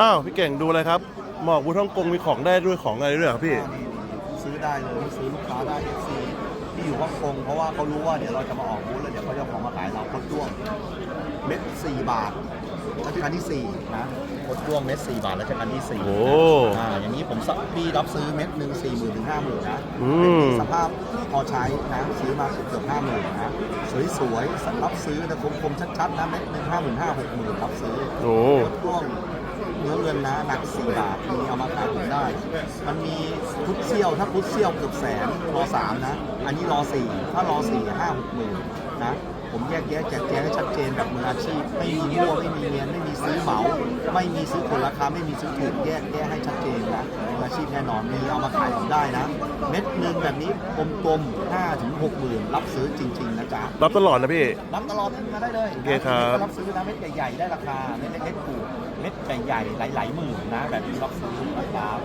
อ้าวพี่เก่งดูอะไรครับหมอกบุท่องกงมีของได้ด้วยของอะไรด้วยเหรอพี่นี่ ซื้อได้เลยซื้อลูกค้าได้เอฟซีที่อยู่ฮ่องกงเพราะว่าเขารู้ว่าเดี๋ยวเราจะมาออกบูธแล้วเดี๋ยวเขาจะเอาของมาขายเราคดด้วงเม็ดสี่บาทรัชกาลที่สี่นะคดด้วงเม็ดสี่บาทรัชกาลที่สี่โอ้อ่าอย่างนี้ผมสักพี่รับซื้อเม็ดหนึ่งสี่หมื่นถึงห้าหมื่นนะอืม เป็นสภาพพอใช้นะซื้อมาเกือบห้าหมื่นนะสวยๆรับซื้อนะคมๆชัดๆนะเม็ดหนึ่งห้าหมื่นห้าหกหมื่นรับซื้อ โอ้ คดด้วง เนื้อเงินนะหนักสี่บาทมีเอามาขายผมได้ มันมีพุทธเซี่ยวถ้าพุทธเซี่ยวเกือบแสนรอสามนะ อันนี้รอสี่ถ้ารอสี่ห้าหกหมื่นนะผมแยกแยะแจกแจงให้ชัดเจนแบบมืออาชีพ ไม่มีมั่วไม่มีเนียนไม่มีซื้อเหมา ไม่มีซื้อคนราคาไม่มีซื้อถูกแยกแยะให้ชัดเจนนะมืออาชีพแน่นอนมีเอามาขายผมได้นะ เม็ดหนึ่งแบบนี้กลมๆห้าถึงหกหมื่นรับซื้อจริง ๆ นะจ๊ะรับตลอดนะพี่รับตลอดมาได้เลยโอเคครับก็รับซื้อนะเม็ดใหญ่ๆได้ราคาเม็ดเล็กๆถูกเม็ดใหญ่ๆหลายๆหมื่นนะแบบนี้รับซื้อนะครับ